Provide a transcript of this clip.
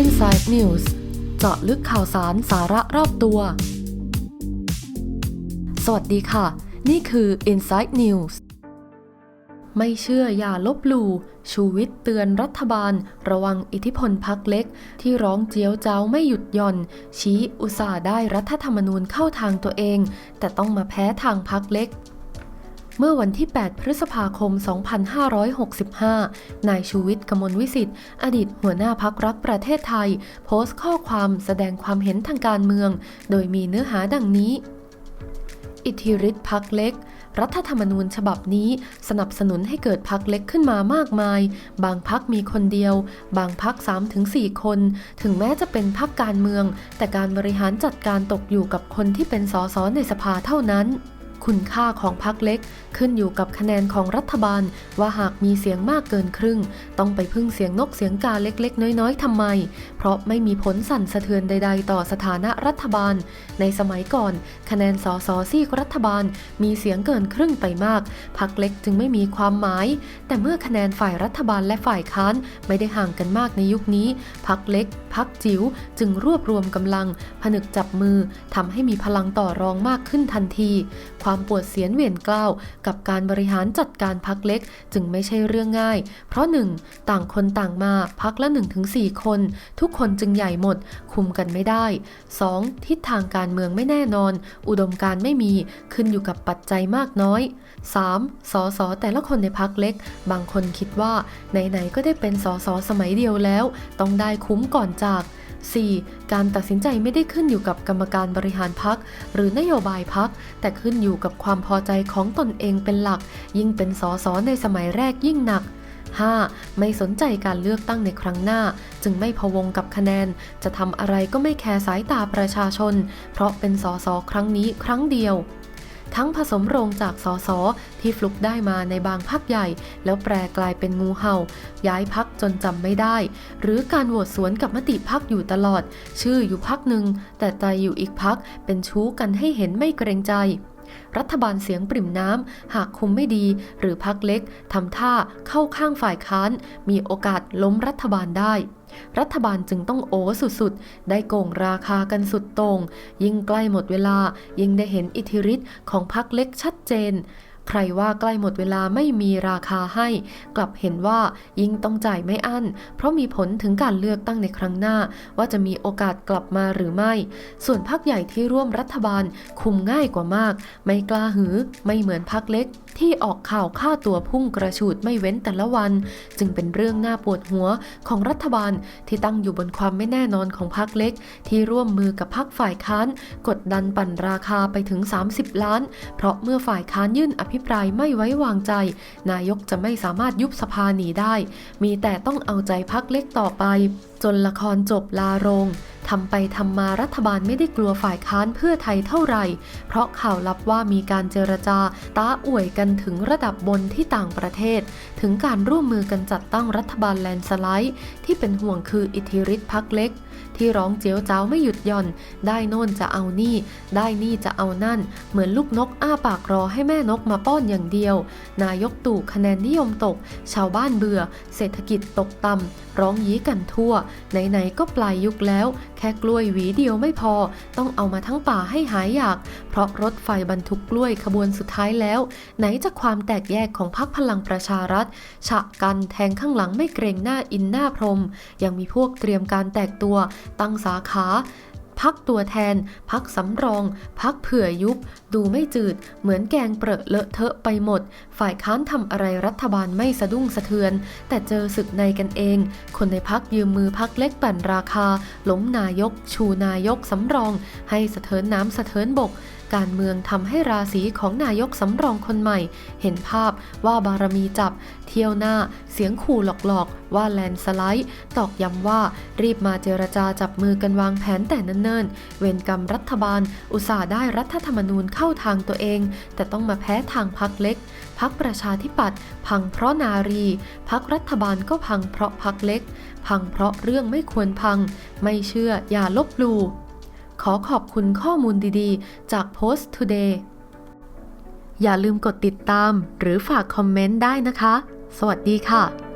Inside News เจาะลึกข่าวสารสาระรอบตัว สวัสดีค่ะ นี่คือ Inside News ไม่เชื่ออย่าลบหลู่ ชูวิทย์เตือนรัฐบาล ระวังอิทธิพลพักเล็ก ที่ร้องเจียวเจ้าไม่หยุดหย่อน ชี้อุตส่าห์ได้รัฐธรรมนูญเข้าทางตัวเอง แต่ต้องมาแพ้ทางพักเล็ก เมื่อวันที่ 8 พฤษภาคม 2565 นายชูวิทย์กมลวิสิทธิ์ อดีตหัวหน้าพักรักประเทศไทย โพสต์ข้อความแสดงความเห็นทางการเมือง โดยมีเนื้อหาดังนี้ อิทธิฤทธิ์พักเล็กรัฐธรรมนูญฉบับนี้สนับสนุนให้เกิดพักเล็กขึ้นมามากมาย บางพักมีคนเดียว บางพัก3-4คน ถึงแม้จะเป็นพักการเมือง แต่การบริหารจัดการตกอยู่กับคนที่เป็นสสในสภาเท่านั้น คุณค่าของพักเล็กขึ้นอยู่กับคะแนนของรัฐบาล ว่าหากมีเสียงมากเกินครึ่ง ต้องไปพึ่งเสียงนกเสียงกาเล็กๆ น้อยๆทำไม เพราะไม่มีผลสั่นสะเทือนใด ๆ ต่อสถานะรัฐบาล ในสมัยก่อน คะแนนสสซีกรัฐบาล มีเสียงเกินครึ่งไปมากพักเล็กจึงไม่มีความหมาย แต่เมื่อคะแนนฝ่ายรัฐบาลและฝ่ายค้านไม่ได้ห่างกันมากในยุคนี้พักเล็กพักจิ๋วจึงรวบรวมกำลัง ผนึกจับมือทำให้มีพลังต่อรองมากขึ้นทันทีความความปวดเสียนเวียนกล้าวกับการบริหารจัดการพักเล็กจึงไม่ใช่เรื่องง่าย เพราะ 1. ต่างคนต่างมาพักละ 1-4 คน ทุกคนจึงใหญ่หมด คุมกันไม่ได้ 2. ทิศทางการเมืองไม่แน่นอน อุดมการไม่มีขึ้นอยู่กับปัจจัยมากน้อย 3. สสแต่ละคนในพักเล็ก บางคนคิดว่าไหนๆก็ได้เป็นสสสมัยเดียวแล้ว ต้องได้คุ้มก่อนจาก 4. การตัดสินใจไม่ได้ขึ้นอยู่กับกรรมการบริหารพัก หรือนโยบายพัก แต่ขึ้นอยู่กับความพอใจของตนเองเป็นหลัก ยิ่งเป็นสสในสมัยแรกยิ่งหนัก 5. ไม่สนใจการเลือกตั้งในครั้งหน้า จึงไม่พะวงกับคะแนน จะทำอะไรก็ไม่แคร์สายตาประชาชน เพราะเป็นสสครั้งนี้ครั้งเดียว ทั้งผสมโรงจากสสที่ฟลุกได้มาในบางพักใหญ่ แล้วแปลกลายเป็นงูเห่า ย้ายพักจนจำไม่ได้ หรือการโหวตสวนกับมติพักอยู่ตลอด ชื่ออยู่พักหนึ่งแต่ใจอยู่อีกพักเป็นชู้กันให้เห็นไม่เกรงใจ รัฐบาลเสียงปริ่มน้ำหากคุมไม่ดี หรือพักเล็กทำท่าเข้าข้างฝ่ายค้าน มีโอกาสล้มรัฐบาลได้ รัฐบาลจึงต้องโอ้สุดๆ ได้โกงราคากันสุดตรง ยิ่งใกล้หมดเวลายิ่งได้เห็นอิทธิฤทธิ์ของพักเล็กชัดเจน ใครว่าใกล้หมดเวลาไม่มีราคาให้ กลับเห็นว่ายิ่งต้องจ่ายไม่อั้น เพราะมีผลถึงการเลือกตั้งในครั้งหน้า ว่าจะมีโอกาสกลับมาหรือไม่ ส่วนพักใหญ่ที่ร่วมรัฐบาลคุมง่ายกว่ามาก ไม่กล้าหือ ไม่เหมือนพักเล็กที่ออกข่าวค่าตัวพุ่งกระฉูดไม่เว้นแต่ละวัน จึงเป็นเรื่องน่าปวดหัวของรัฐบาลที่ตั้งอยู่บนความไม่แน่นอนของพักเล็ก ที่ร่วมมือกับพักฝ่ายค้าน กดดันปั่นราคาไปถึง 30 ล้าน เพราะเมื่อฝ่ายค้านยื่นอภิปรายไม่ไว้วางใจ นายกจะไม่สามารถยุบสภาหนีได้ มีแต่ต้องเอาใจพักเล็กต่อไป จนละครจบลาโรง ทำไปทำมารัฐบาลไม่ได้กลัวฝ่ายค้านเพื่อไทยเท่าไหร่ เพราะข่าวลับว่ามีการเจรจาต้าอวยกันถึงระดับบนที่ต่างประเทศ ถึงการร่วมมือกันจัดตั้งรัฐบาลแลนสไลด์ที่เป็นห่วงคืออิทธิฤทธิ์พักเล็ก ที่ร้องเจียวเจ้าไม่หยุดหย่อน ได้โน่นจะเอานี่ ได้นี่จะเอานั่น เหมือนลูกนกอ้าปากรอให้แม่นกมาป้อนอย่างเดียว นายกตู่คะแนนนิยมตก ชาวบ้านเบื่อ เศรษฐกิจตกต่ำร้องยี้กันทั่วไหนๆก็ปลายยุคแล้ว ค่กล้วยหวีเดียวไม่พอ ต้องเอามาทั้งป่าให้หายอยาก เพราะรถไฟบรรทุกกล้วยขบวนสุดท้ายแล้ว ไหนจะความแตกแยกของพรรคพลังประชารัฐ ฉะกันแทงข้างหลังไม่เกรงหน้าอินหน้าพรม ยังมีพวกเตรียมการแตกตัว ตั้งสาขา พักตัวแทน พักสำรอง พักเผื่อยุบ ดูไม่จืด เหมือนแกงเปรอะเลอะเทอะไปหมด ฝ่ายค้านทำอะไรรัฐบาลไม่สะดุ้งสะเทือน แต่เจอศึกในกันเอง คนในพักยืมมือพักเล็กปั่นราคา ล้มนายก ชูนายกสำรอง ให้สะเทินน้ำสะเทินบก การเมืองทำให้ราศีของนายกสำรองคนใหม่ เห็นภาพว่าบารมีจับ เที่ยวหน้า เสียงขู่หลอกๆ ว่าแลนสไลด์ ตอกย้ำว่ารีบมาเจรจาจับมือกันวางแผนแต่เนิ่นๆ เวรกรรมรัฐบาล อุตส่าห์ได้รัฐธรรมนูญเข้าทางตัวเอง แต่ต้องมาแพ้ทางพักเล็กพักประชาธิปัตย์พังเพราะนารี พักรัฐบาลก็พังเพราะพักเล็ก พังเพราะเรื่องไม่ควรพัง ไม่เชื่ออย่าลบหลู่ ขอขอบคุณข้อมูลดีๆ จาก Post Today อย่าลืมกดติดตามหรือฝากคอมเมนต์ได้นะคะ สวัสดีค่ะ